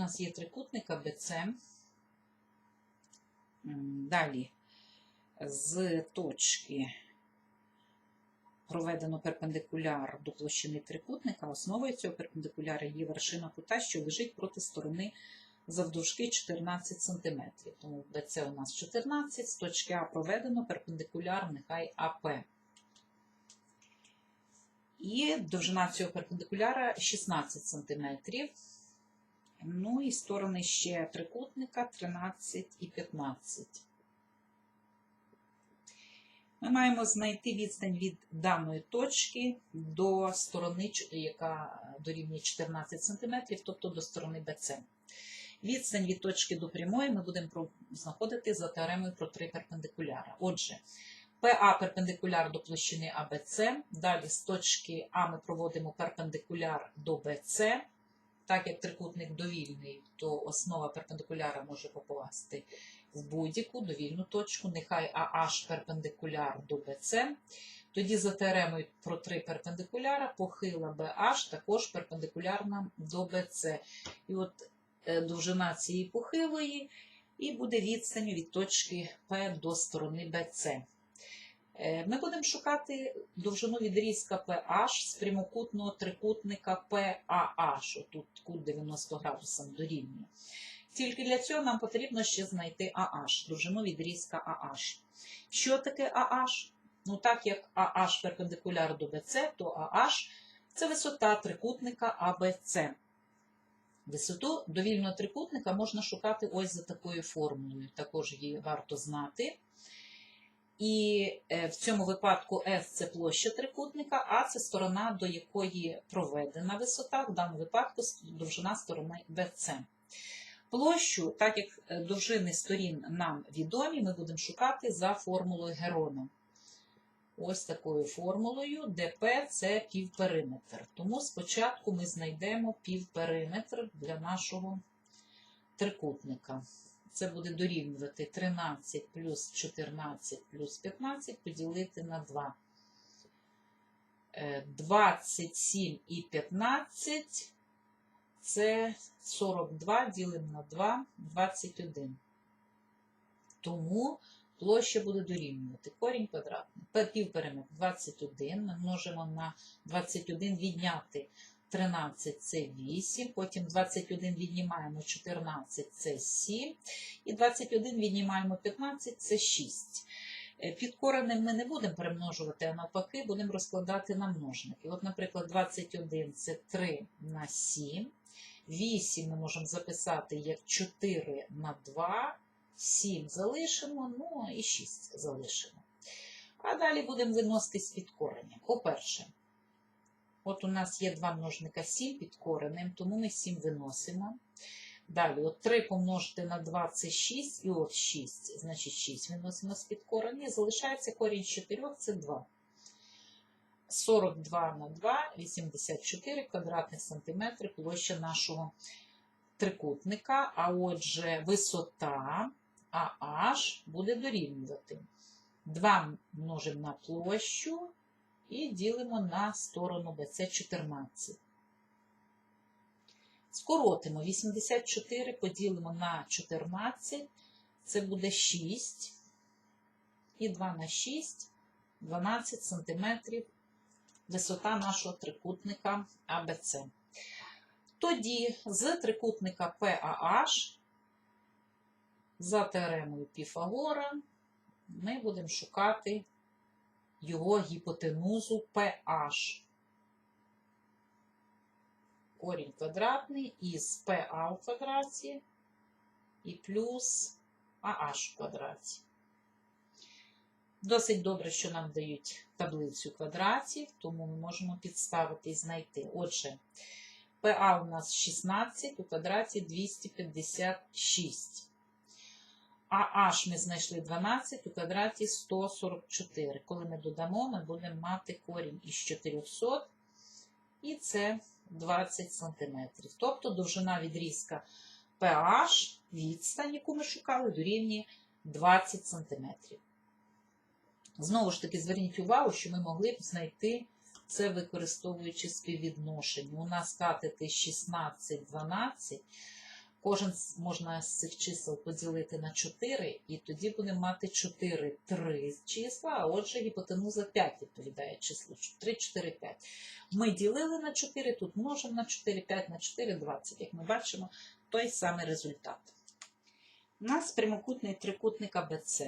нас є трикутник АБЦ. Далі з точки проведено перпендикуляр до площини трикутника. Основою цього перпендикуляра є вершина кута, що лежить проти сторони завдовжки 14 см. Тому БЦ у нас 14, з точки А проведено перпендикуляр, нехай АП. І довжина цього перпендикуляра 16 см. Ну і сторони ще трикутника 13 і 15. Ми маємо знайти відстань від даної точки до сторони, яка дорівнює 14 см, тобто до сторони BC. Відстань від точки до прямої ми будемо знаходити за теоремою про три перпендикуляра. Отже, PA перпендикуляр до площини ABC. Далі з точки А ми проводимо перпендикуляр до BC. Так як трикутник довільний, то основа перпендикуляра може попасти в будь-яку довільну точку. Нехай AH перпендикуляр до BC. Тоді за теоремою про три перпендикуляра похила BH також перпендикулярна до BC. І от е, довжина цієї похилої і буде відстанню від точки P до сторони BC. Е, Ми будемо шукати довжину відрізка PH з прямокутного трикутника PAH. Тут кут 90 градусам дорівнює. Тільки для цього нам потрібно ще знайти AH, довжину відрізка AH. Що таке AH? Ну, так як AH перпендикуляр до BC, то AH це висота трикутника ABC. Висоту довільного трикутника можна шукати ось за такою формулою. Також її варто знати. І е, в цьому випадку S це площа трикутника, а це сторона, до якої проведена висота, в даному випадку довжина сторони BC. Площу, так як е, довжини сторін нам відомі, ми будемо шукати за формулою Герона. Ось такою формулою, P це півпериметр. Тому спочатку ми знайдемо півпериметр для нашого трикутника. Це буде дорівнювати 13 плюс 14 плюс 15 поділити на 2. Е, 27 і 15 це 42 ділимо на 2, 21. Тому площа буде дорівнювати корінь квадратний. Пе- Півпериметр 21 ми множимо на 21 відняти 13 це 8, потім 21 віднімаємо 14 це 7, і 21 віднімаємо 15 це 6. Е, Під коренем ми не будемо перемножувати, а навпаки, будемо розкладати на множники. От, наприклад, 21 це 3 на 7. 8 ми можемо записати як 4 на 2, 7 залишимо, ну і 6 залишимо. А далі будемо виносити з під корення. По-перше, от у нас є два множника 7 під коренем, тому ми 7 виносимо. Далі, от 3 помножити на 2 це 6, і от 6, значить 6 виносимо з під корення. І залишається корінь з 4, це 2. 42 на 2, 84 квадратних сантиметри площа нашого трикутника. А отже, висота AH буде дорівнювати. 2 множимо на площу і ділимо на сторону BC 14. Скоротимо 84, поділимо на 14, це буде 6. І 2 на 6, 12 сантиметрів висота нашого трикутника ABC. Тоді з трикутника PAH за теоремою Піфагора ми будемо шукати його гіпотенузу PH. Корінь квадратний із PA в квадраті і плюс AH в квадраті. Досить добре, що нам дають таблицю квадратів, тому ми можемо підставити і знайти. Отже, PA у нас 16, у квадраті 256. А H ми знайшли 12, у квадраті 144. Коли ми додамо, ми будемо мати корінь із 400, і це 20 см. Тобто довжина відрізка PH, відстань, яку ми шукали, дорівнює 20 см. Знову ж таки, зверніть увагу, що ми могли б знайти це використовуючи співвідношення. У нас катети 16-12, Кожен можна з цих чисел поділити на 4, і тоді будемо мати 4, 3 числа, а отже гіпотенуза 5 відповідає числу 3, 4, 5. Ми ділили на 4, тут множимо на 4, 5 на 4, 20. Як ми бачимо, той самий результат. У нас прямокутний трикутник АБЦ.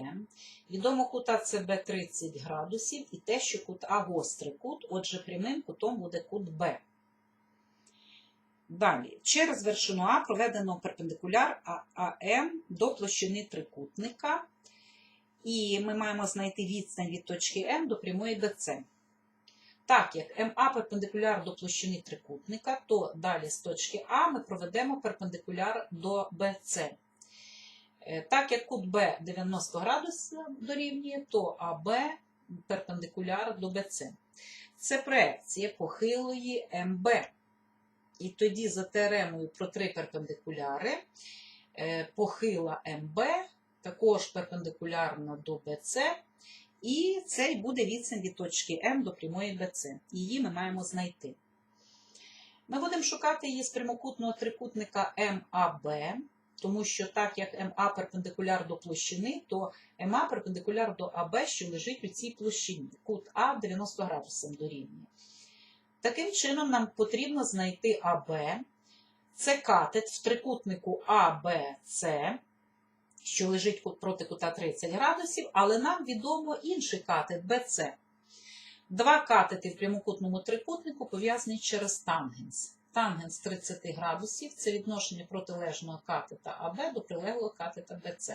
Відомо кут АЦБ 30 градусів і те, що кут А гострий кут, отже, прямим кутом буде кут Б. Далі, через вершину А проведено перпендикуляр ААМ до площини трикутника. І ми маємо знайти відстань від точки М до прямої БЦ. Так як МА перпендикуляр до площини трикутника, то далі з точки А ми проведемо перпендикуляр до БЦ. Е, Так як кут Б 90 градусів дорівнює, то АБ перпендикуляр до БЦ. Це проекція похилої МБ. І тоді за теоремою про три перпендикуляри е, похила МБ також перпендикулярна до БЦ, і це буде відстань від точки М до прямої БЦ. Її ми маємо знайти. Ми будемо шукати її з прямокутного трикутника МАБ, тому що так як МА перпендикуляр до площини, то МА перпендикуляр до АБ, що лежить у цій площині. Кут А 90 градусів дорівнює. Таким чином, нам потрібно знайти АБ. Це катет в трикутнику АБЦ, що лежить проти кута 30 градусів, але нам відомо інший катет БЦ. Два катети в прямокутному трикутнику пов'язані через тангенс. Тангенс 30 градусів це відношення протилежного катета АБ до прилеглого катета БЦ.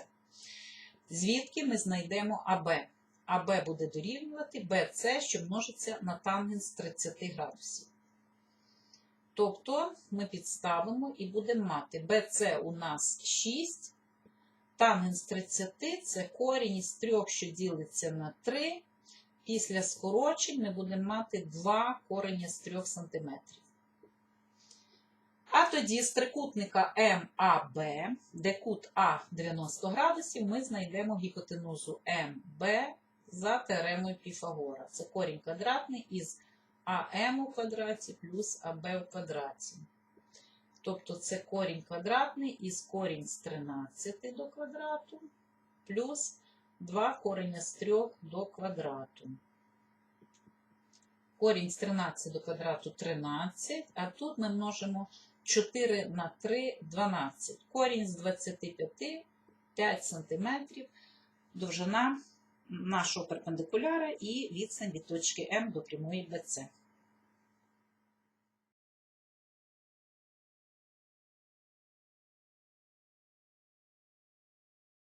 Звідки ми знайдемо АБ? АБ буде дорівнювати БЦ, що множиться на тангенс 30 градусів. Тобто ми підставимо і будемо мати БЦ у нас 6, тангенс 30 це корінь із 3, що ділиться на 3. Після скорочень ми будемо мати 2 корення з 3 см. А тоді з трикутника МАБ, де кут А 90 градусів, ми знайдемо гіпотенузу МБ за теоремою Піфагора. Це корінь квадратний із АМ у квадраті плюс АБ у квадраті. Тобто це корінь квадратний із корінь з 13 до квадрату плюс 2 корення з 3 до квадрату. Корінь з 13 до квадрату 13, а тут ми множимо 4 на 3 12. Корінь з 25 5 см, довжина нашого перпендикуляра і відстань від точки М до прямої БЦ.